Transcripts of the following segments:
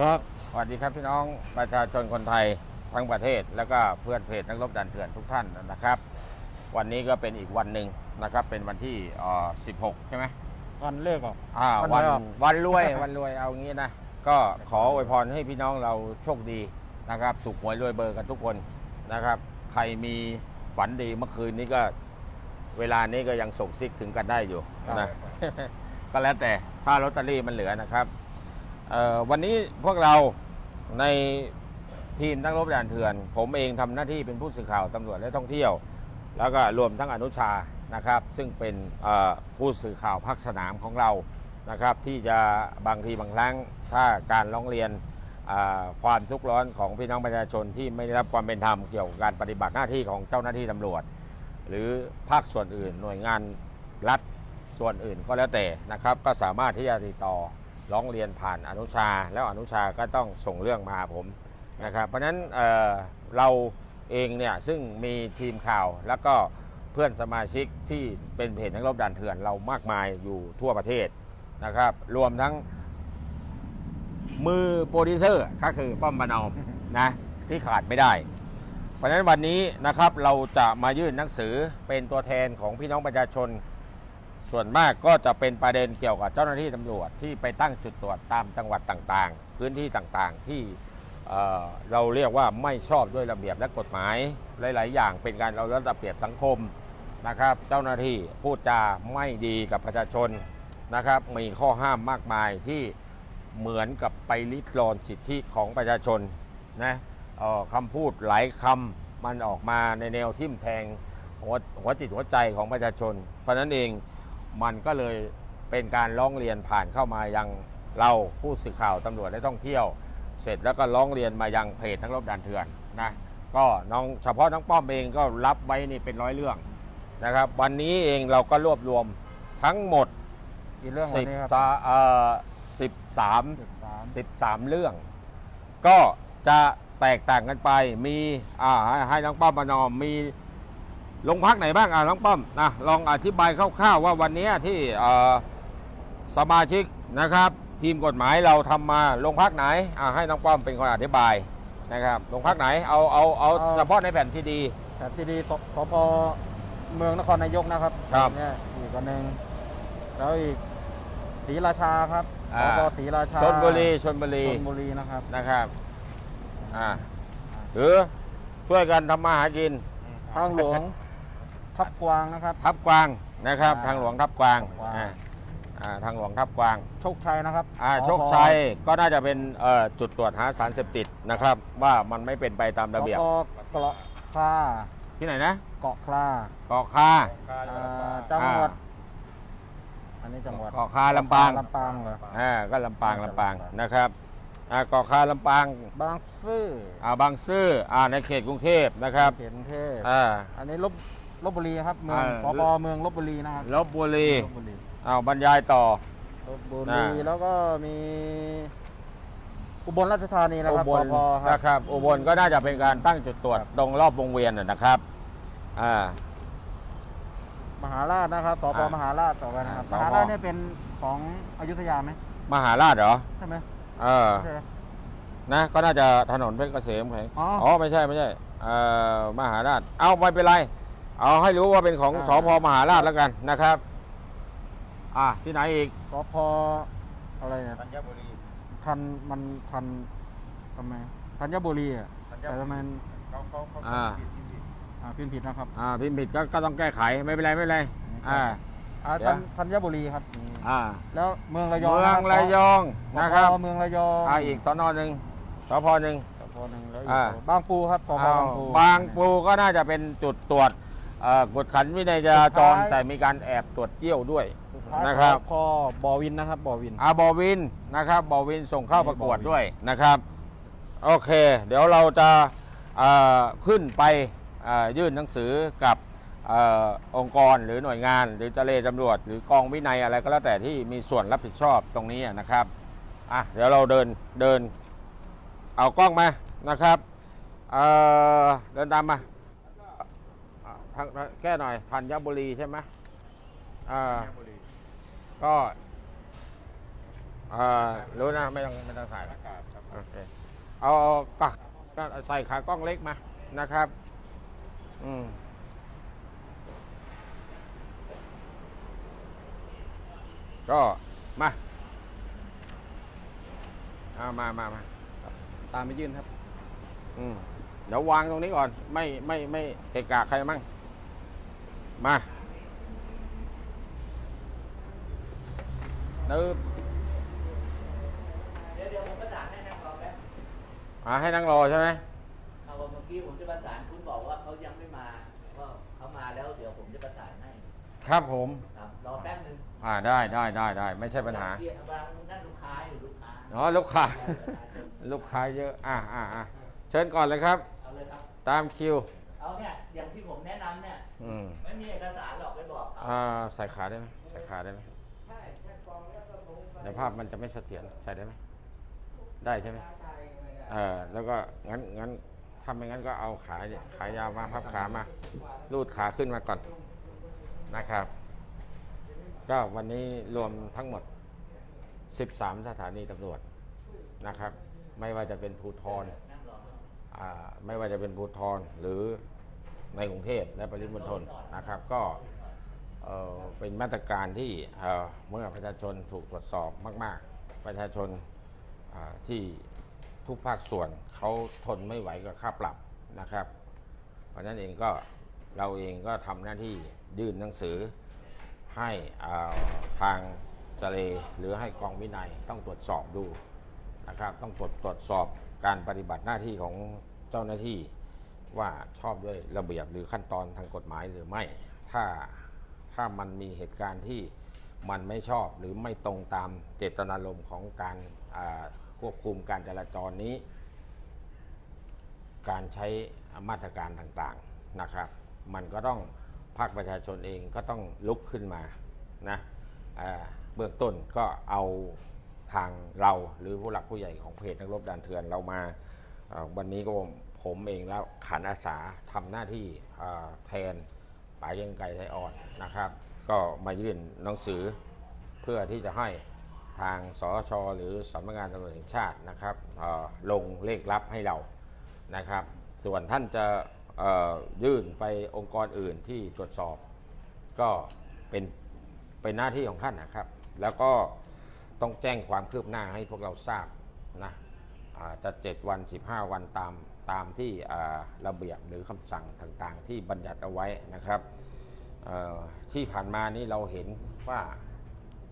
ครับ สวัสดีครับพี่น้องประชาชนคนไทยทั้งประเทศ แล้วก็เพื่อนเพจนักรบดันเถื่อนทุกท่านนะครับ วันนี้ก็เป็นอีกวันหนึ่งนะครับ เป็นวันที่เอ่อ16 ใช่ไหมวันเลิกออก อ่าวัวันนรวยออกวันรวย วันรวยเอางี้นะ ก็ขออวยพรให้พี่น้องเราโชคดีนะครับ ถูกหวยรวยเบอร์กันทุกคนนะครับ ใครมีฝันดีเมื่อคืนนี้ก็เวลานี้ก็ยังส่งซิกถึงกันได้อยู่นะ ก็แล้วแต่ถ้าลอตเตอรี่มันเหลือนะครับเอ่อ วันนี้พวกเราในทีมนักรบด่านเถื่อน ผมเองทำหน้าที่เป็นผู้สื่อข่าวตำรวจและท่องเที่ยว แล้วก็รวมทั้งอนุชานะครับ ซึ่งเป็นผู้สื่อข่าวภาคสนามของเรานะครับ ที่จะบางทีบางครั้งถ้าการร้องเรียนความทุกข์ร้อนของพี่น้องประชาชนที่ไม่ได้รับความเป็นธรรมเกี่ยวกับการปฏิบัติหน้าที่ของเจ้าหน้าที่ตำรวจ หรือภาคส่วนอื่น หน่วยงานรัฐส่วนอื่นก็แล้วแต่นะครับ ก็สามารถที่จะติดต่อ ร้องเรียนผ่านอนุชา แล้วอนุชาก็ต้องส่งเรื่องมาผมนะครับ เพราะฉะนั้นเเราเองเนี่ยซึ่งมีทีมข่าวแล้วก็เพื่อนสมาชิกที่เป็นเพจนักรบด่านเถื่อนเรามากมายอยู่ทั่วประเทศนะครับ รวมทั้งมือโปรดิวเซอร์ก็คือป้อมปานอมนะที่ขาดไม่ได้ เพราะฉะนั้นวันนี้นะครับเราจะมายื่นหนังสือเป็นตัวแทนของพี่น้องประชาชน ส่วนมากก็จะเป็นประเด็นเกี่ยวกับเจ้าหน้าที่ตำรวจที่ไปตั้งจุดตรวจตามจังหวัดต่างๆ พื้นที่ต่างๆที่เอ่อเราเรียกว่าไม่ชอบด้วยระเบียบและกฎหมายหลาย ๆ อย่างเป็นการเราระเบียบสังคมนะครับ เจ้าหน้าที่พูดจาไม่ดีกับประชาชนนะครับ มีข้อห้ามมากมายที่เหมือนกับไปลิดรอนสิทธิของประชาชนนะเอ่อคำพูดหลายคำมันออกมาในแนวทิ่มแทงหัวหัวจิตหัวใจของประชาชน เพราะฉะนั้นเอง มันก็เลยเป็นการร้องเรียนผ่านเข้ามายังเราผู้สื่อข่าวตำรวจและท่องเที่ยว เสร็จแล้วก็ร้องเรียนมายังเพจนักรบด่านเถื่อนนะก็น้องเฉพาะน้องป้อมเองก็รับไว้นี่เป็นร้อยเรื่องนะครับ วันนี้เองเราก็รวบรวมทั้งหมดกี่เรื่องวันนี้ครับสิบสาเอ่อสิบสามสิบสาม13เรื่อง ก็จะแตกต่างกันไปมีอ่าให้ให้น้องป้อมประนอมมี โรงพักไหนบ้างอ่าน้องป้อมนะลองอธิบายคร่าวๆว่าวันนี้ที่เอ่อสมาชิกนะครับ ทีมกฎหมายเราทำมาโรงพักไหนอ่าให้น้องป้อมเป็นคนอธิบายนะครับโรงพักไหนเอาเอาเอาเฉพาะในแผ่นซีดีแต่ทีดีสสพเมืองนครนายกนะครับครับเนี่ยอีกคนหนึ่งแล้วอีกศรีราชาครับสอ่าพศรีราชาชนบุรีชนบุรีชลบุรีนะครับนะครับอ่าหรือช่วยกันทำมาหากินทางหลวง ทับกวางนะครับ ทับกวางนะครับ อ่าทางหลวงทับกวางทับกวาง อ่าอ่าทางหลวงทับกวางโชคชัยนะครับอ่าสพโชคชัยก็น่าจะเป็นเอ่อจุดตรวจหาสารเสพติดนะครับ ว่ามันไม่เป็นไปตามระเบียบสพเกาะคลาที่ไหนนะเกาะคลาเกาะคา อ่าจังหวัดอันนี้จังหวัดเกาะคาลำปาง ลำปางเหรอ อ่าก็ลำปางลำปางนะครับอ่าเกาะคาลำปางบางซื่ออ่าบางซื่ออ่าในเขตกรุงเทพนะครับเขตกรุงเทพอ่าอันนี้ลบ ลบบุรีครับเมืองอ่าสพเมืองลบบุรีนะครับลบบุรีลบบุรีอ้าวบรรยายต่อ ลบบุอ่ารีแล้วก็มีอุบลราชธานีนะครับอุบสลพครับนะครับอุบลก็น่าจะเป็นการตั้งจุดตรวจตรงรอบวงเวียนนะนะครับอ่า มหาราชนะครับสพอ่ามมหาราชต่อไปนะครับอ่ามหาราชเนี่ยเป็นของอยุธยาไหมมหาราชเหรอใช่ไหมเออใช่ไหม นะก็น่าจะถนนเพชรเกษมแข็งอ๋ออ๋ อไม่ใช่ไม่ใช่เอ่อมหาราช เอาไม่เป็นไร เอาให้รู้ว่าเป็นของอ่า สพมหาราชแล้วกันนะครับ อะที่ไหนอีก สพอะไรเนี่ยธัญบุรีทันมันทันทำไมธัญบุรีอะธัญแต่ทำไมเขาเขาเขาอ่า ผิดผิดผิดอ่าพิมพ์ผิดนะครับอ่าพิมพ์ผิดก็ก็ต้องแก้ไขไม่เป็นไรไม่เป็นไรอ่า อ่าเดี๋ยวธัญธัญบุรีครับอ่าแล้วเมืองระยองเมืองนคบระยองนะครับสพเมืองระยองอ่าอีกสนหนึ่งสพหนึ่ง สพหนึ่งแล้วอีอ่ากบางปูครับสพอ้าวบางปูบางปูก็น่าจะเป็นจุดตรวจ เอ่อกดขันวินัยจราจรสุดท้าย แต่มีการแอบตรวจเจี้ยวด้วย สุดท้ายนะครับสพบ่อวินนะครับบ่อวิน อาบอวินนะครับบอวินส่งเข้านี่ประกวดบอวิน ด้วยนะครับ โอเค เดี๋ยวเราจะเอ่อขึ้นไปเอ่อยื่นหนังสือกับเออองค์กรหรือหน่วยงาน หรือเจเลตำรวจ หรือกองวินัยอะไรก็แล้วแต่ที่มีส่วนรับผิดชอบตรงนี้นะครับอะเดี๋ยวเราเดินเดินเอากล้องมานะครับเอ่อเดินตามมาอะ ทางแก้หน่อยธัญบุรีใช่ไหมอ่าธัญบุรีก็อ่ารู้นะไม่ต้องไม่ต้องถ่ายอากาศครับโอเคเอากักก็ใส่ขากล้องเล็กมานะครับ อืมก็มาเอามามามาตามไปยื่นครับ อืมเดี๋ยววางตรงนี้ก่อน ไม่ไม่ไม่เกะกะใครมั่ง มาตึ๊บเดี๋ยวเดี๋ยวผมประสานให้นะรอแป๊บอ่าให้นั่งรอใช่ไหมเอาเมื่อกี้ผมจะประสานคุณบอกว่าเขายังไม่มาก็เขามาแล้วเดี๋ยวผมจะประสานให้ครับผม ครับรอแป๊บนึงอ่าได้ได้ได้ได้ไม่ใช่ปัญหาบงทีบางนั่นลูกค้าอยู่ลูกค้าอ๋อลูกค้าเออลูกค้าเยอะ อ่าอ่าอ่าเชิญก่อนเลยครับ เอาเลยครับ ตามคิว เอาเนี่ยอย่างที่ผมแนะนำเนี่ย อืมไม่มีเอกสารหรอกไปบอกเขาอ่าใส่ขาได้ไหมใส่ขาได้ไหมใช่แค่กรองแล้วก็ลงไปเดี๋ยวภาพมันจะไม่เสถียรใส่ได้ไหมได้ใช่ไหมเออแล้วก็งั้นงั้นถ้าไม่งั้นก็เอาขาขายาวมาพับขามาลูดขาขึ้นมาก่อนนะครับ ก็วันนี้รวมทั้งหมด 13 สถานีตำรวจนะครับ ไม่ว่าจะเป็นภูทรนั่งรออ่าไม่ว่าจะเป็นภูทรหรือ ในกรุงเทพและปริมณฑลนะครับ ก็เป็นมาตรการที่เมื่อประชาชนถูกตรวจสอบมาก ๆ ประชาชนที่ทุกภาคส่วนเขาทนไม่ไหวกับค่าปรับนะครับ เพราะฉะนั้นเองก็เราเองก็ทำหน้าที่ยื่นหนังสือให้ทางเจเลหรือให้กองวินัยต้องตรวจสอบดูนะครับ ต้องตรวจตรวจสอบการปฏิบัติหน้าที่ของเจ้าหน้าที่ ว่าชอบด้วยระเบียบหรือขั้นตอนทางกฎหมายหรือไม่ ถ้าถ้ามันมีเหตุการณ์ที่มันไม่ชอบหรือไม่ตรงตามเจตนารมณ์ของการควบคุมการจราจรนี้ การใช้มาตรการต่างๆนะครับ มันก็ต้องภาคประชาชนเองก็ต้องลุกขึ้นมานะเบื้องต้นก็เอาทางเราหรือผู้หลักผู้ใหญ่ของเพจนักรบดันเถื่อนเรามาวันนี้ก็ ผมเองแล้วขันอาสาทำหน้าที่แทนป๋ายังไกรไทยอ่อนนะครับ ก็มายื่นหนังสือเพื่อที่จะให้ทางสชหรือสำนักงานตำรวจแห่งชาตินะครับลงเลขลับให้เรานะครับ ส่วนท่านจะยื่นไปองค์กรอื่นที่ตรวจสอบ ก็เป็นเป็นหน้าที่ของท่านนะครับ แล้วก็ต้องแจ้งความคืบหน้าให้พวกเราทราบนะอาจะ 7 วัน 15 วันตาม ตามที่ระเบียบหรือคำสั่งต่างๆ ที่บัญญัติเอาไว้นะครับที่ผ่านมานี้เราเห็นว่า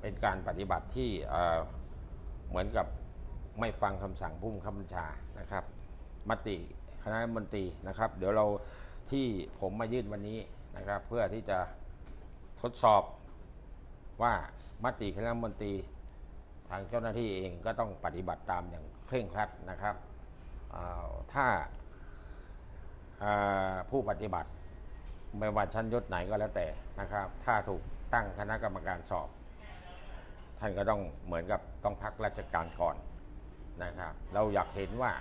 เป็นการปฏิบัติที่เหมือนกับไม่ฟังคำสั่งผู้บังคับบัญชานะครับ มติคณะมนตรีนะครับ เดี๋ยวเราที่ผมมายื่นวันนี้นะครับ เพื่อที่จะทดสอบว่ามติคณะมนตรี ทางเจ้าหน้าที่เองก็ต้องปฏิบัติตามอย่างเคร่งครัดนะครับ ถ้าผู้ปฏิบัติไม่ว่าชั้นยศไหนก็แล้วแต่นะครับ ถ้าถูกตั้งคณะกรรมการสอบ ท่านก็ต้องเหมือนกับต้องพักราชการก่อนนะครับ เราอยากเห็นว่า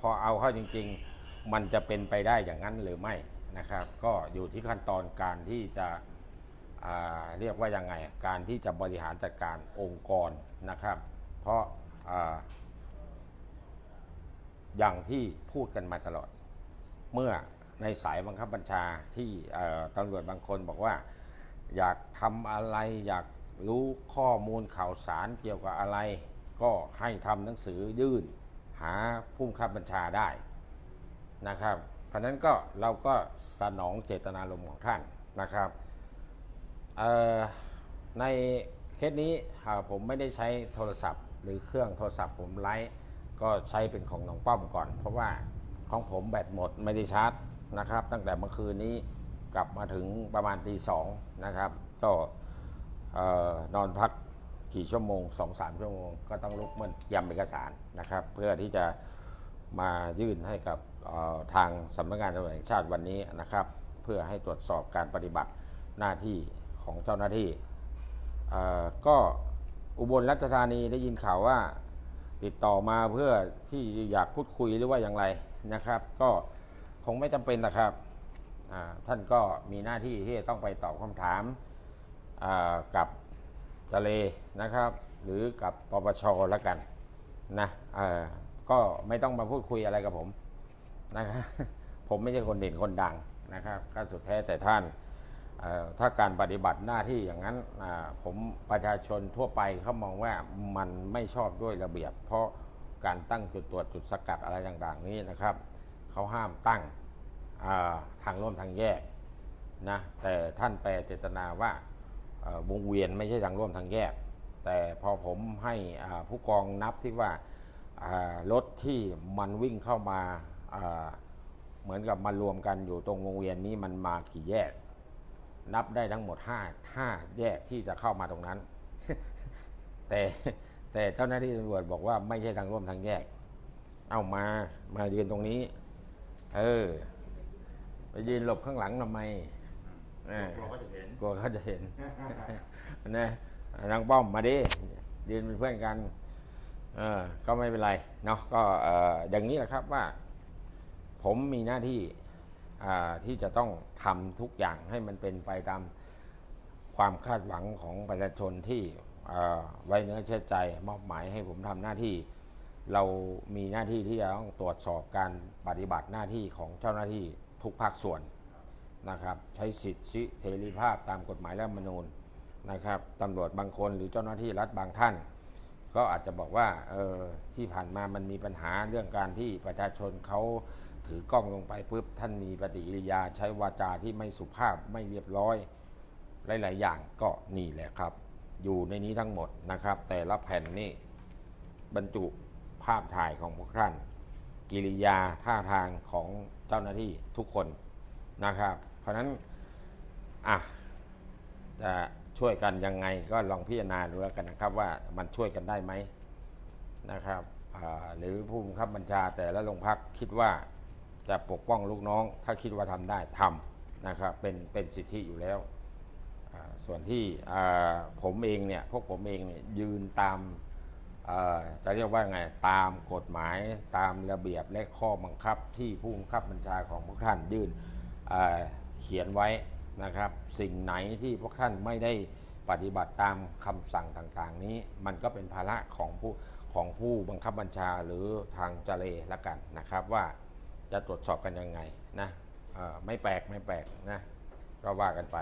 พอเอาเข้าจริง ๆ มันจะเป็นไปได้อย่างนั้นหรือไม่นะครับ ก็อยู่ที่ขั้นตอนการที่จะเรียกว่ายังไง การที่จะบริหารจัดการองค์กรนะครับ เพราะ อย่างที่พูดกันมาตลอด เมื่อในสายบังคับบัญชาที่ตำรวจบางคนบอกว่า อยากทำอะไรอยากรู้ข้อมูลข่าวสารเกี่ยวกับอะไร ก็ให้ทำหนังสือยื่น หาผู้บังคับบัญชาได้นะครับ เพราะนั้นก็เราก็สนองเจตนารมณ์ของท่านนะครับในเคสนี้ผมไม่ได้ใช้โทรศัพท์ หรือเครื่องโทรศัพท์ผมไลฟ์ ก็ใช้เป็นของน้องป้อมก่อน เพราะว่าของผมแบตหมดไม่ได้ชาร์จนะครับ ตั้งแต่เมื่อคืนนี้กลับมาถึงประมาณตีสองนะครับ ก็นอนพักกี่ชั่วโมง2อสามชั่วโมง ก็ต้องลุกมันยำเอกสารนะครับ เพื่อที่จะมายื่นให้กับทางสำนักงานตำรวจแห่งชาติวันนี้นะครับ เพื่อให้ตรวจสอบการปฏิบัติหน้าที่ของเจ้าหน้าที่ก็อุบลราชธานีได้ยินข่าวว่า ติดต่อมาเพื่อที่อยากพูดคุยหรือว่าอย่างไรนะครับ ก็คงไม่จำเป็นนะครับท่านก็มีหน้าที่ที่จะต้องไปตอบคำถามกับทะเลนะครับ หรือกับปปชแล้วกันนะก็ไม่ต้องมาพูดคุยอะไรกับผมนะครับผมไม่ใช่คนเด่นคนดังนะครับก็สุดแท้แต่ท่าน ถ้าการปฏิบัติหน้าที่อย่างนั้นผมประชาชนทั่วไปเขามองว่ามันไม่ชอบด้วยระเบียบ เพราะการตั้งจุดตรวจจุดสกัดอะไรต่าง ๆ นี้นะครับเขาห้ามตั้งทางร่วมทางแยกนะแต่ท่านแปลเจตนาว่าวงเวียนไม่ใช่ทางร่วมทางแยก แต่พอผมให้ผู้กองนับที่ว่ารถที่มันวิ่งเข้ามาอ่าเหมือนกับมารวมกันอยู่ตรงวงเวียนนี้มันมากี่แยก นับได้ทั้งหมด5 5แยกที่จะเข้ามาตรงนั้น แต่แต่เจ้าหน้าที่ตำรวจบอกว่าไม่ใช่ทางร่วมทางแยก เอามามายืนตรงนี้ เออ ไปยืนหลบข้างหลังทำไมเออกลัวเขาจะเห็นกลัวเขาจะเห็นนะนางป้อมมาดิยืนเป็นเพื่อนกัน เออก็ไม่เป็นไรเนาะก็เอ่ออย่างนี้แหละครับว่า ผมมีหน้าที่อ่า ที่จะต้องทำทุกอย่างให้มันเป็นไปตามความคาดหวังของประชาชนที่ไว้เนื้อเชื่อใจมอบหมายให้ผมทำหน้าที่ เรามีหน้าที่ที่จะต้องตรวจสอบการปฏิบัติหน้าที่ของเจ้าหน้าที่ทุกภาคส่วนนะครับ ใช้สิทธิเสรีภาพตามกฎหมายและมนูญนะครับตำรวจบางคนหรือเจ้าหน้าที่รัฐบางท่าน ก็อาจจะบอกว่าเออที่ผ่านมามันมีปัญหาเรื่องการที่ประชาชนเขา ถือกล้องลงไปปุ๊บท่านมีปฏิกิริยาใช้วาจาที่ไม่สุภาพไม่เรียบร้อย หลาย ๆ อย่างก็นี่แหละครับ อยู่ในนี้ทั้งหมดนะครับ แต่ละแผ่นนี่บรรจุภาพถ่ายของพวกท่าน กิริยาท่าทางของเจ้าหน้าที่ทุกคนนะครับ เพราะนั้นอะจะช่วยกันยังไงก็ลองพิจารณาดูแล้วกันนะครับว่ามันช่วยกันได้ไหมนะครับหรือผู้บังคับบัญชาแต่ละโรงพักคิดว่า จะปกป้องลูกน้อง ถ้าคิดว่าทำได้ทำนะครับเป็นเป็นสิทธิอยู่แล้ว ส่วนที่ผมเองเนี่ยพวกผมเองเนี่ยยืนตามจะเรียกว่าไงตามกฎหมายตามระเบียบและข้อบังคับที่ผู้บังคับบัญชาของพวกท่านยื่นเอ่อเขียนไว้นะครับ สิ่งไหนที่พวกท่านไม่ได้ปฏิบัติตามคำสั่งต่างๆ นี้มันก็เป็นภาระของผู้ของผู้บังคับบัญชาหรือทางเจเลละกันนะครับว่า จะตรวจสอบกันยังไงนะเอ่อไม่แปลกไม่แปลกนะก็ว่ากันไป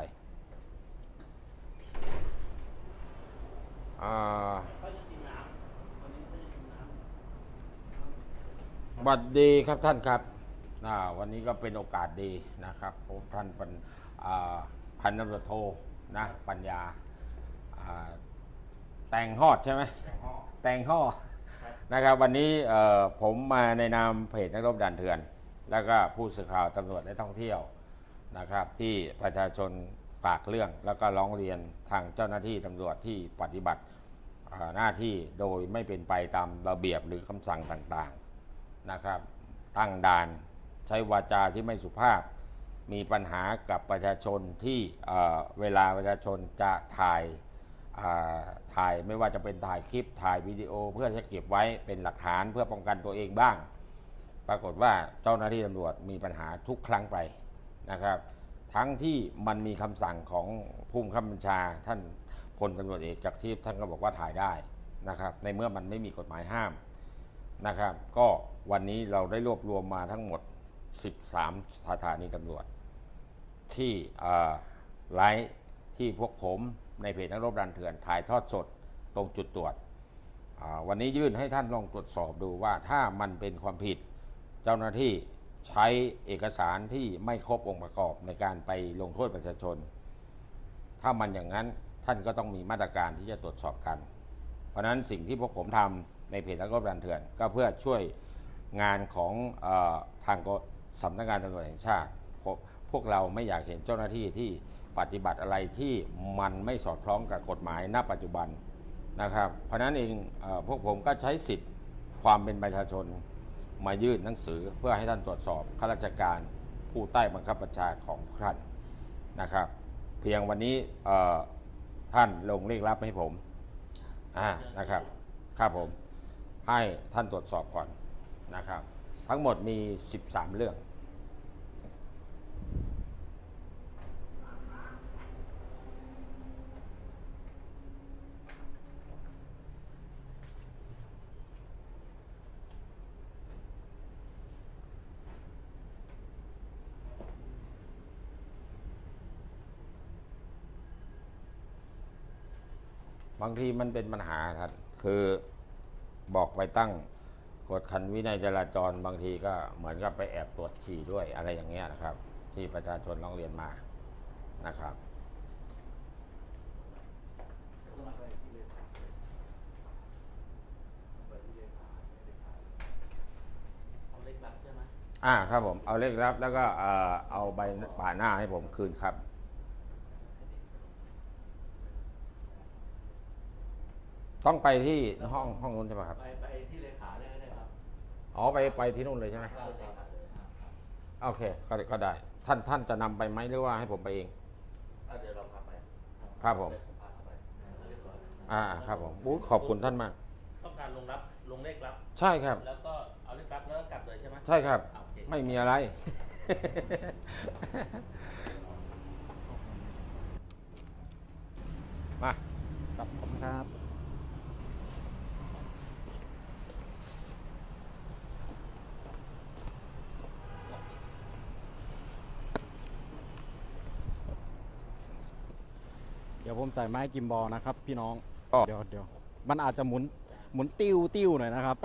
อ่าบัดดีครับท่านครับอ่าวันนี้ก็เป็นโอกาสดีนะครับผมท่านเป็นอ่าพันตำรวจโทนะปัญญาอ่าแต่งฮอดใช่ไหมแต่งห่อนะครับ วันนี้เอ่อผมมาในนามเพจนักรบด่านเถื่อน แล้วก็ผู้สื่อข่าวตำรวจและท่องเที่ยวนะครับ ที่ประชาชนฝากเรื่อง แล้วก็ร้องเรียนทางเจ้าหน้าที่ตำรวจที่ปฏิบัติหน้าที่โดยไม่เป็นไปตามระเบียบหรือคำสั่งต่างๆนะครับ ตั้งด่านใช้วาจาที่ไม่สุภาพ มีปัญหากับประชาชนที่เเวลาประชาชนจะถ่ายาถ่ายไม่ว่าจะเป็นถ่ายคลิปถ่ายวิดีโอ เพื่อจะเก็บไว้เป็นหลักฐานเพื่อป้องกันตัวเองบ้าง ปรากฏว่าเจ้าหน้าที่ตำรวจมีปัญหาทุกครั้งไปนะครับ ทั้งที่มันมีคำสั่งของผู้บังคับบัญชา ท่านพลตำรวจเอกจากทิพย์ท่านก็บอกว่าถ่ายได้นะครับ ในเมื่อมันไม่มีกฎหมายห้ามนะครับ ก็วันนี้เราได้รวบรวมมาทั้งหมด 13สถานีตำรวจ ที่ไลฟ์ที่พวกผมในเพจนักรบดันเถื่อนถ่ายทอดสดตรงจุดตรวจ วันนี้ยื่นให้ท่านลองตรวจสอบดูว่าถ้ามันเป็นความผิด เจ้าหน้าที่ใช้เอกสารที่ไม่ครบองค์ประกอบในการไปลงโทษประชาชน ถ้ามันอย่างนั้นท่านก็ต้องมีมาตรการที่จะตรวจสอบกัน เพราะนั้นสิ่งที่พวกผมทำในเพจนักรบดันเถื่อน ก็เพื่อช่วยงานของอทางสำนักงานตำรวจแห่งชาติ พวกเราไม่อยากเห็นเจ้าหน้าที่ที่ปฏิบัติอะไรที่มันไม่สอดคล้องกับกฎหมายณปัจจุบันนะครับ เพราะนั้นเองอพวกผมก็ใช้สิทธิ์ความเป็นประชาชน มายื่นหนังสือเพื่อให้ท่านตรวจสอบข้าราชการผู้ใต้บังคับบัญชาของท่านนะครับ เพียงวันนี้ท่านลงเรียกรับให้ผมนะครับครับผมให้ท่านตรวจสอบก่อนนะครับ ทั้งหมดมี 13 เรื่อง บางทีมันเป็นปัญหาครับ คือบอกไปตั้งกฎขันวินัยจราจรบางทีก็เหมือนกับไปแอบตรวจฉี่ด้วยอะไรอย่างเงี้ยนะครับ ที่ประชาชนร้องเรียนมานะครับเอาเล็กบัตรใช่ไหมอ่าครับผมเอาเลขรับแล้วก็เอ่อเอาใบป่าหน้าให้ผมคืนครับ ต้องไปที่ห้องห้องนู้นใช่ไหมครับ ไปไปที่เลขาเลยก็ได้ครับอ๋อไปไปที่นู่นเลยใช่ไหมเอาเลขาเลยครับโอเคก็ก็ได้ ท่านท่านจะนำไปไหมหรือว่าให้ผมไปเองเอาเดี๋ยวเราพาไปครับผมเดี๋ยวพาเข้าไปเรียบร้อยอ่าครับผมอุ๊ยขอบคุณท่านมาก ต้องการลงรับลงเลขรับ ใช่ครับ แล้วก็เอาเลขรับแล้วก็กลับเลยใช่ไหมใช่ครับ อ่าโอเคไม่มีอะไร มา ครับผมครับ ดี๋ยวผมใส่ไม้กิมบอลนะครับ พี่น้องอ๋อ เดี๋ยวเดี๋ยวมันอาจจะหมุนหมุนติ้วติ้วหน่อยนะครับ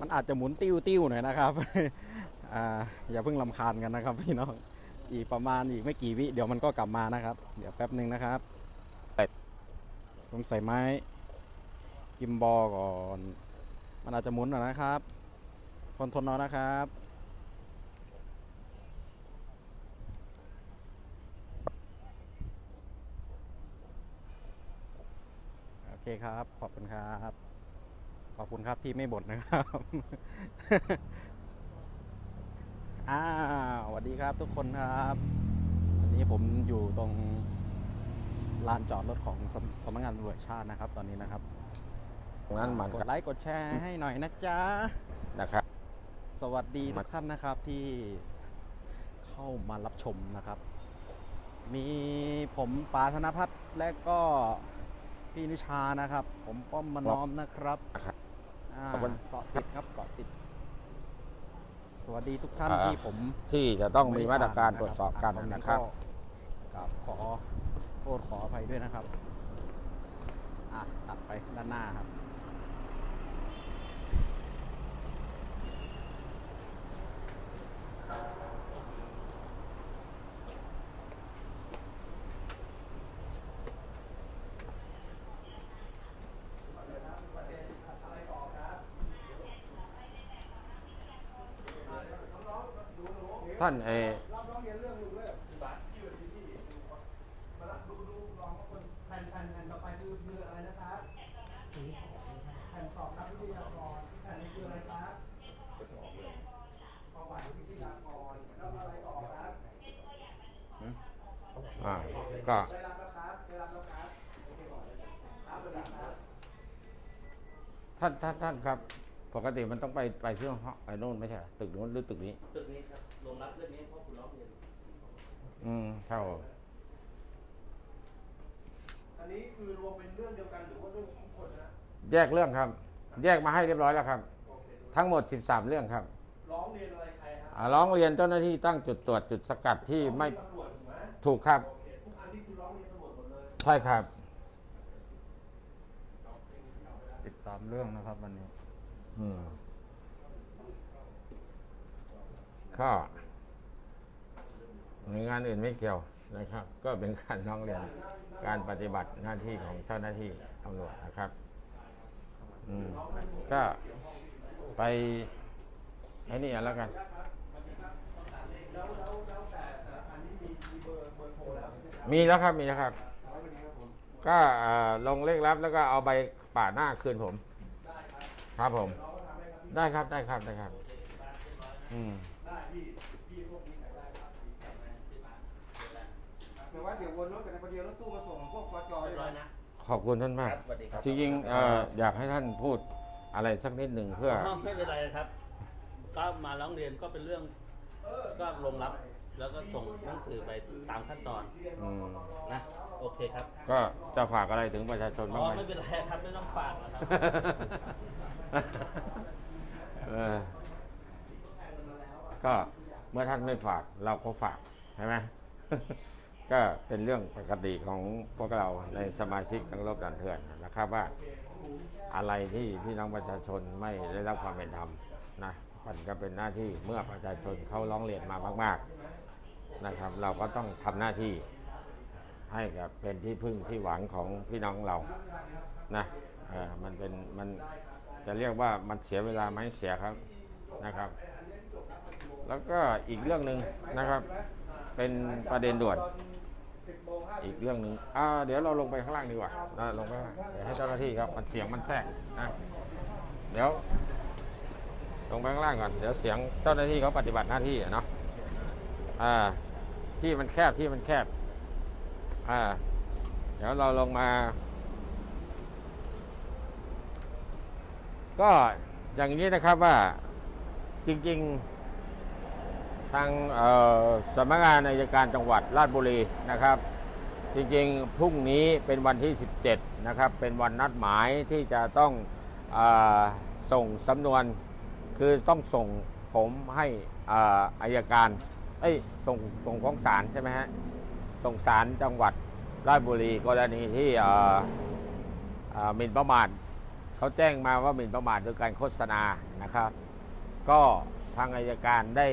มันอาจจะหมุนติ้วติ้วหน่อยนะครับ อ่าอย่าเพิ่งลำคาญกันนะครับ พี่น้องอีกประมาณอีกไม่กี่วิเดี๋ยวมันก็กลับมานะครับ เดี๋ยวแป๊บหนึ่งนะครับผมใส่ไม้กิมบอลก่อน มันอาจจะหมุนหน่อยนะครับทนทนเอานะครับ เคครับ ขอบคุณครับ ขอบคุณครับที่ไม่บ่นนะครับ อ้าวสวัสดีครับทุกคนครับวันนี้ผมอยู่ตรงลานจอดรถของสำสำนักงานตำรวจชาตินะครับ ตอนนี้นะครับงั้นมันกก็ดไลค์กดแชร์ให้หน่อยนะจ๊ะ นะครับ สวัสดีทุกท่านนะครับที่เข้ามารับชมนะครับ มีผมปาธนพัฒน์และก็ พี่นิชานะครับ ผมป้อมมานอมนะครับนะครับอ่าขอบคุณ เกาะติดครับเกาะติด สวัสดีทุกท่านอ่า ที่ผมที่จะต้องมีไได้มาตรการอ่ตรวจสอบกันอ่านะครับก็กับขอโทษขออภัยด้วยนะครับ อะตัดไปด้านหน้าครับ ท่านเออ แผ่นแผ่นแผ่นต่อไปคือคืออะไรนะครับแผ่นตอบรับวิทยากรแผ่นนี้คืออะไรครับประวัติวิทยากรแล้วอะไรต่อครับ อ่าก็ เวลาแล้วครับเวลาแล้วค รับโอเคก่อนเวลาครับท่านท่านท่านครับ ปกติมันต้องไปไปที่ห้องไอ้โน่นไม่ใช่เหรอตึกนู้นหรือตึกนี้ ตึกนี้ครับลงรับเรื่องนี้เพราะคุณร้องเรียนอืมครับผมอันนี้คือรวมเป็นเรื่องเดียวกันหรือว่าเรื่องทุกคนนะแยกเรื่องครับ แยกมาให้เรียบร้อยแล้วครับทั้งหมด 13 เรื่องครับร้องเรียนอะไรใครครับอ่าร้องเรียนเจ้าหน้าที่ตั้งจุดตรวจจุดสกัดที่ไม่ตำรวจถูกไหมถูกครับ โอเคทุกอันนี้คือร้องเรียนตำรวจหมดเลยใช่ครับ ติดตามเรื่องนะครับวันนี้อืม ก็หน่วยงานอื่นไม่เกี่ยวนะครับ ก็เป็นการร้องเรียนการปฏิบัติหน้าที่ของเจ้าหน้าที่ตำรวจนะครับก็ไปไอ้นี่แล้วกันมีแล้วครับมีแล้วครับมีแล้วครับร้อยวันนี้ครับ ก็ลงเลขรับแล้วก็เอาใบป่าหน้าคืนผม ครับครับผมเราก็ทำให้ครับพี่ได้ครับได้ครับได้ครับ อืมได้พี่พี่พวกนี้ใส่ได้ครับพี่แต่ว่าเดี๋ยววนรถกันนะพอดีรถตู้มาส่งพวกปจเรียบร้อยนะ ขอบคุณท่านมากครับสวัสดีครับ จริงๆเอ่ออยากให้ท่านพูดอะไรสักนิดหนึ่งเพื่ออ๋อไม่เป็นไรครับ ก็มาร้องเรียนก็เป็นเรื่องก็ลงรับ แล้วก็ส่งหนังสือไปตามขั้นตอนอืมนะโอเคครับก็จะฝากอะไรถึงประชาชนอ๋บ้างอไหม ไม่เป็นไรครับไม่ต้องฝากนะครับ เออก็เมื่อท่านไม่ฝากเราก็ฝากใช่ไหม ก็เป็นเรื่องปกติของพวกเราในสมาชิกทั้งรบดันเถื่อนนะครับว่าอะไรที่พี่น้องประชาชนไม่ได้รับความเป็นธรรมนะมันก็เป็นหน้าที่เมื่อประชาชนเขาร้องเรียนมามาก ๆ นะครับ เราก็ต้องทำหน้าที่ให้กับเป็นที่พึ่งที่หวังของพี่น้องเรานะมันเป็นมันจะเรียกว่ามันเสียเวลาไหมเสียครับนะครับ แล้วก็อีกเรื่องหนึ่งนะครับ เป็นประเด็นด่วน อีกเรื่องหนึ่งอ่าเดี๋ยวเราลงไปข้างล่างดีกว่านะลงไปงเดี๋ยวให้เจ้าหน้าที่ครับมันเสียงมันแทรกนะเดี๋ยวลงไปข้างล่างก่อนเดี๋ยวเสียงเจ้าหน้าที่เขาปฏิบัติหน้าที่เนาะ อ่า ที่มันแคบที่มันแคบ อ่า เดี๋ยวเราลงมา ก็อย่างนี้นะครับว่าจริง ๆ ทางสำนักงานอายการจังหวัดราชบุรีนะครับ จริงๆพรุ่งนี้เป็นวันที่ 17 นะครับ เป็นวันนัดหมายที่จะต้องอส่งสำนวนคือต้องส่งผมให้อายการ เอ้ยส่งส่งของศาลใช่ไหมฮะส่งศาลจังหวัดราชบุรีกรณีที่หมิ่นประมาทเขาแจ้งมาว่าหมิ่นประมาทโดยการโฆษณานะครับ ก็ทางอายการได้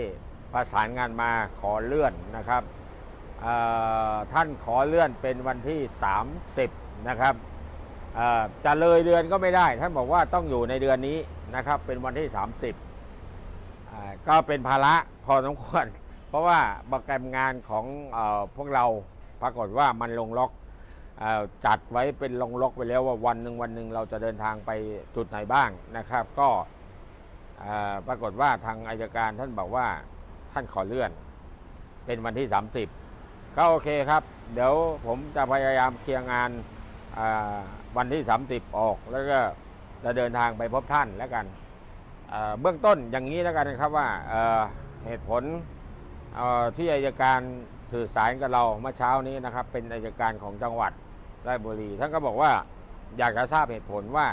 ประสานงานมาขอเลื่อนนะครับท่านขอเลื่อนเป็นวันที่ 30 นะครับจะเลยเดือนก็ไม่ได้ ท่านบอกว่าต้องอยู่ในเดือนนี้นะครับ เป็นวันที่ 30ก็เป็นภาระพอสมควร เพราะว่าโปรแกรมงานของอพวกเราปรากฏว่ามันลงล็อกอจัดไว้เป็นลงล็อกไปแล้วว่าวันหนึ่งวันหนึ่งเราจะเดินทางไปจุดไหนบ้างนะครับ ก็ปรากฏว่าทางอายการท่านบอกว่าท่านขอเลื่อน เป็นวันที่ 30 ก็โอเคครับ เดี๋ยวผมจะพยายามเคลียร์งานวันที่ 30 ออก แล้วก็จะเดินทางไปพบท่านแล้วกันเบื้องต้นอย่างนี้แล้วกันนะครับว่าเหตุผล ที่อายการสื่อสารกับเราเมื่อเช้านี้นะครับ เป็นอายการของจังหวัดราชบุรีท่านก็บอกว่าอยากจะทราบเหตุผลว่า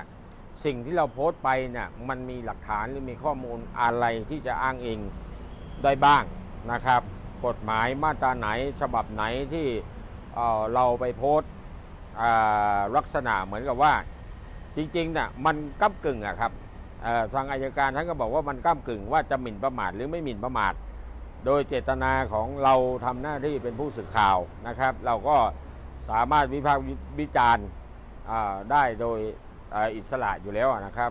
สิ่งที่เราโพสต์ไปเนี่ยมันมีหลักฐานหรือมีข้อมูลอะไรที่จะอ้างอิงได้บ้างนะครับ กฎหมายมาตราไหนฉบับไหนที่เเราไปโพสต์ลักษณะเหมือนกับว่าจริงๆเนี่ยมันก้ากึ่งอะครับทางอายการท่านก็บอกว่ามันก้ากึ่งว่าจะหมิ่นประมาทหรือไม่หมิ่นประมาท โดยเจตนาของเราทำหน้าที่เป็นผู้สื่อข่าวนะครับ เราก็สามารถวิพากษ์วิจารณ์ได้โดยอิสระอยู่แล้วนะครับ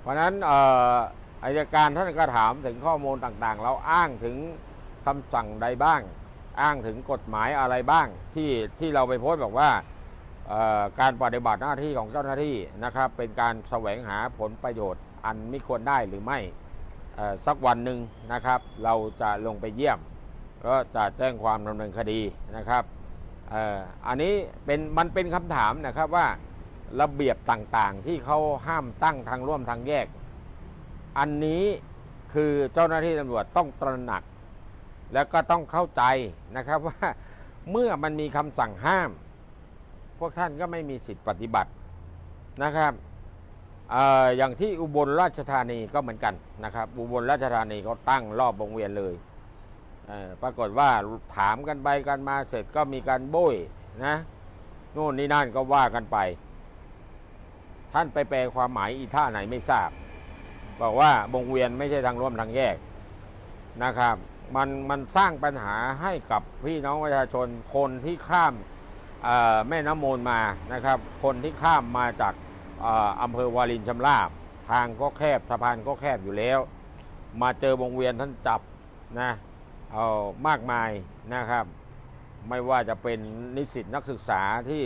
เพราะฉะนั้นอายการท่านก็ถามถึงข้อมูลต่างๆ เราอ้างถึงคำสั่งใดบ้าง อ้างถึงกฎหมายอะไรบ้างที่ที่เราไปโพสต์บอกว่าการปฏิบัติหน้าที่ของเจ้าหน้าที่นะครับ เป็นการแสวงหาผลประโยชน์อันไม่ควรได้หรือไม่ สักวันหนึ่งนะครับ เราจะลงไปเยี่ยมแล้วจะแจ้งความดำเนินคดีนะครับอ,อันนี้เป็นมันเป็นคำถามนะครับว่าระเบียบต่างๆ ที่เขาห้ามตั้งทางร่วมทางแยก อันนี้คือเจ้าหน้าที่ตำรวจต้องตระหนัก แล้วก็ต้องเข้าใจนะครับว่าเมื่อมันมีคำสั่งห้าม พวกท่านก็ไม่มีสิทธิปฏิบัตินะครับ อย่างที่อุบลราชธานีก็เหมือนกันนะครับ อุบลราชธานีเขาตั้งรอบวงเวียนเลยเปรากฏว่าถามกันไปกันมาเสร็จก็มีการโบยนะโน่นนี่นั่นก็ว่ากันไป ท่านไปแปลความหมายอีท่าไหนไม่ทราบ บอกว่าวงเวียนไม่ใช่ทางร่วมทางแยกนะครับ มันมันสร้างปัญหาให้กับพี่น้องประชาชนคนที่ข้ามแม่น้ำมูลมานะครับ คนที่ข้ามมาจาก อำเภอวารินชำราบ ทางก็แคบสะพานก็แคบอยู่แล้ว มาเจอวงเวียนท่านจับนะเอามากมายนะครับ ไม่ว่าจะเป็นนิสิตนักศึกษาที่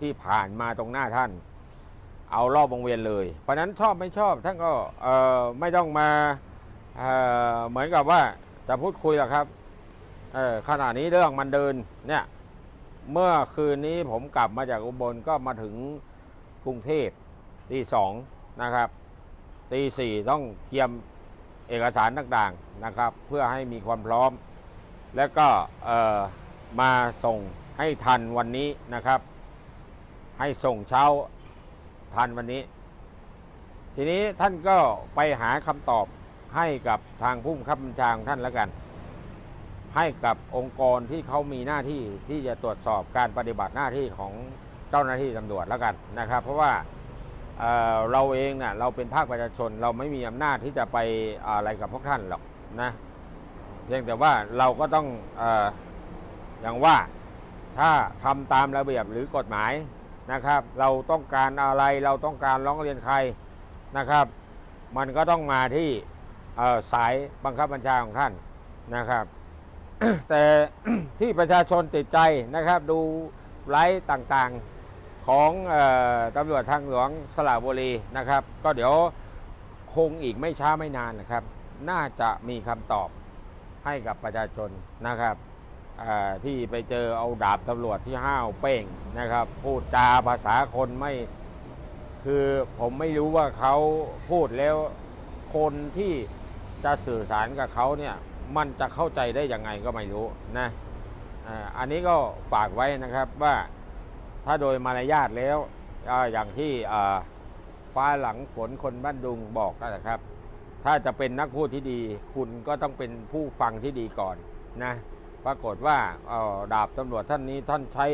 ที่ผ่านมาตรงหน้าท่าน เอารอบวงเวียนเลย เพราะนั้นชอบไม่ชอบท่านก็ไม่ต้องมาเเหมือนกับว่าจะพูดคุยหรอกครับขณะนี้เรื่องมันเดินเนี่ยเมื่อคืนนี้ผมกลับมาจากอุบลก็มาถึงกรุงเทพ ตีสองนะครับตีสี่ต้องเตรียมเอกสารต่างๆนะครับ เพื่อให้มีความพร้อม แล้วก็มาส่งให้ทันวันนี้นะครับ ให้ส่งเช้าทันวันนี้ ทีนี้ท่านก็ไปหาคำตอบให้กับทางผู้บังคับบัญชาของท่านแล้วกัน ให้กับองค์กรที่เขามีหน้าที่ที่จะตรวจสอบการปฏิบัติหน้าที่ของเจ้าหน้าที่ตำรวจแล้วกันนะครับ เพราะว่า เราเองเนี่ยเราเป็นภาคประชาชนเราไม่มีอำนาจที่จะไปอะไรกับพวกท่านหรอกนะเพียงแต่ว่าเราก็ต้องออย่างว่าถ้าทำตามระเบียบหรือกฎหมายนะครับ เราต้องการอะไรเราต้องการร้องเรียนใครนะครับ มันก็ต้องมาที่สายบังคับบัญชาของท่านนะครับ แต่ที่ประชาชนติดใจนะครับ ดูไลฟ์ต่างๆ ของตำรวจทางหลวงสระบุรีนะครับ ก็เดี๋ยวคงอีกไม่ช้าไม่นานนะครับ น่าจะมีคำตอบให้กับประชาชนนะครับที่ไปเจอเอาดาบตำรวจที่ห้าวเป้งนะครับ พูดจาภาษาคนไม่คือผมไม่รู้ว่าเขาพูดแล้วคนที่จะสื่อสารกับเขาเนี่ยมันจะเข้าใจได้ยังไงก็ไม่รู้นะอันนี้ก็ฝากไว้นะครับว่า ถ้าโดยมารยาทแล้วอย่างที่ฟ้าหลังฝนคนบ้านดุงบอกนะครับ ถ้าจะเป็นนักพูดที่ดี คุณก็ต้องเป็นผู้ฟังที่ดีก่อนนะปรากฏว่าดาบตำรวจท่านนี้ท่านใช้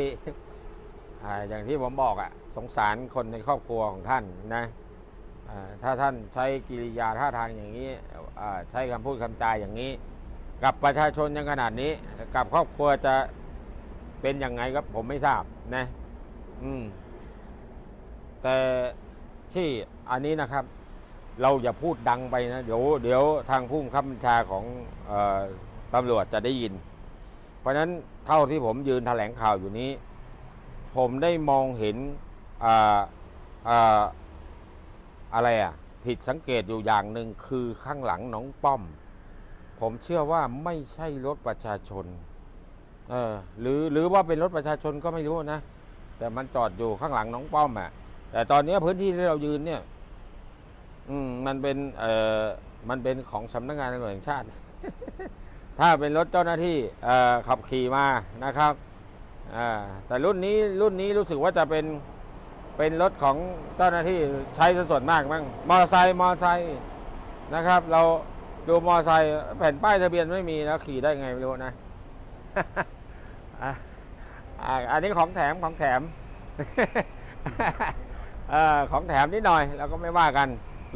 อย่างที่ผมบอกอะสงสารคนในครอบครัวของท่านนะถ้าท่านใช้กิริยาท่าทางอย่างนี้ใช้คำพูดคำจาอย่างนี้ กับประชาชนยังขนาดนี้ กับครอบครัวจะเป็นยังไงก็ผมไม่ทราบนะ อืม แต่ที่อันนี้นะครับ เราอย่าพูดดังไปนะ เดี๋ยว เดี๋ยวทางผู้บังคับบัญชาของออตำรวจจะได้ยิน เพราะฉะนั้นเท่าที่ผมยืนแถลงข่าวอยู่นี้ ผมได้มองเห็นอ่าอ่าอะไรอะ ผิดสังเกตอยู่อย่างหนึ่งคือข้างหลังน้องป้อม ผมเชื่อว่าไม่ใช่รถประชาชน เออหรือหรือว่าเป็นรถประชาชนก็ไม่รู้นะ แต่มันจอดอยู่ข้างหลังน้องป้อมอะแต่ตอนนี้พื้นที่ที่เรายืนเนี่ย อืมมันเป็น เอ่อมันเป็นของสำนักงานตำรวจแห่งชาติ ถ้าเป็นรถเจ้าหน้าที่เอ่อขับขี่มานะครับอ่าแต่รุ่นนี้รุ่นนี้รู้สึกว่าจะเป็นเป็นรถของเจ้าหน้าที่ใช้ส่วนมากมั้งมอเตอร์ไซค์มอเตอร์ไซค์นะครับ เราดูมอเตอร์ไซค์แผ่นป้ายทะเบียนไม่มีแล้วขี่ได้ไงไม่รู้นะ อะอะอันนี้ของแถมของแถมเออของแถมนิดหน่อยเราก็ไม่ว่ากัน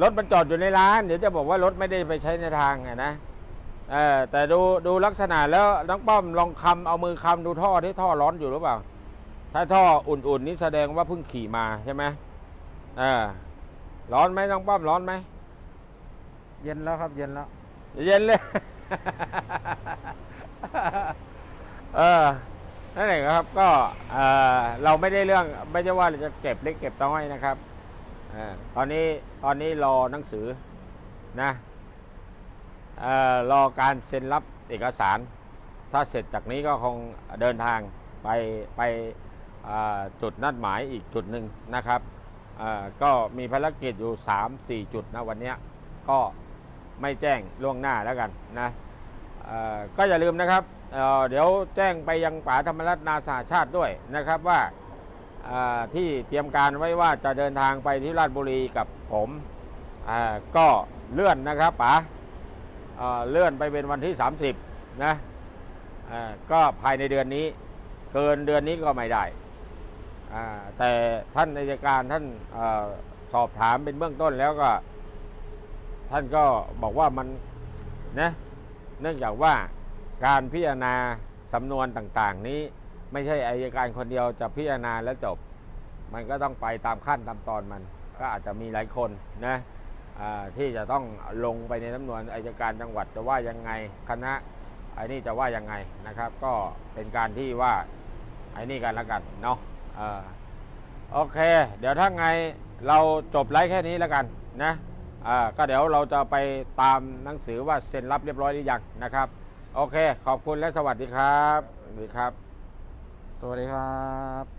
รถมันจอดอยู่ในร้าน เดี๋ยวจะบอกว่ารถไม่ได้ไปใช้ในทางอะนะเออแต่ดูดูลักษณะแล้วน้องป้อมลองคำเอามือคำดูท่อที่ท่อร้อนอยู่หรือเปล่า ถ้าท่ออุ่นๆนี่แสดงว่าเพิ่งขี่มาใช่ไหมเออร้อนไหมน้องป้อมร้อนไหมเย็นแล้วครับเย็นแล้ว เย็นเลย เออ นั่นเองครับก็เออเราไม่ได้เรื่องไม่ใช่ว่าเราจะเก็บเล็กเก็บน้อยนะครับอตอนนี้ตอนนี้รอหนังสือนะเอ่อรอการเซ็นรับเอกสาร ถ้าเสร็จจากนี้ก็คงเดินทางไปไปจุดนัดหมายอีกจุดหนึ่งนะครับก็มีภารกิจอยู่ 3-4 จุดนะวันนี้ก็ไม่แจ้งล่วงหน้าแล้วกันนะก็อย่าลืมนะครับ เเดี๋ยวแจ้งไปยังป๋าธรรมรัตน์นาสาชาติด้วยนะครับว่าาที่เตรียมการไว้ว่าจะเดินทางไปที่ราชบุรีกับผมก็เลื่อนนะครับป๋าเอ่อเลื่อนไปเป็นวันที่ 30นะก็ภายในเดือนนี้ เกินเดือนนี้ก็ไม่ได้แต่ท่านอัยการท่านอสอบถามเป็นเบื้องต้นแล้วก็ ท่านก็บอกว่ามันนะเนื่องจากว่า การพิจารณาสำนวนต่างๆ นี้ไม่ใช่อายการคนเดียวจะพิจารณาแล้วจบ มันก็ต้องไปตามขั้นตามตอนมัน ก็อาจจะมีหลายคนนะที่จะต้องลงไปในสำนวนอายการจังหวัดจะว่ายังไงคณะไอ้นี่จะว่ายังไงนะครับ ก็เป็นการที่ว่าไอ้นี่กันล้วกันเนาะโอเค เดี๋ยวถ้าไงเราจบไลฟ์แค่นี้แล้วกันนะก็เดี๋ยวเราจะไปตามหนังสือว่าเซ็นรับเรียบร้อยหรือยังนะครับ โอเค ขอบคุณและสวัสดีครับ สวัสดีครับ สวัสดีครับ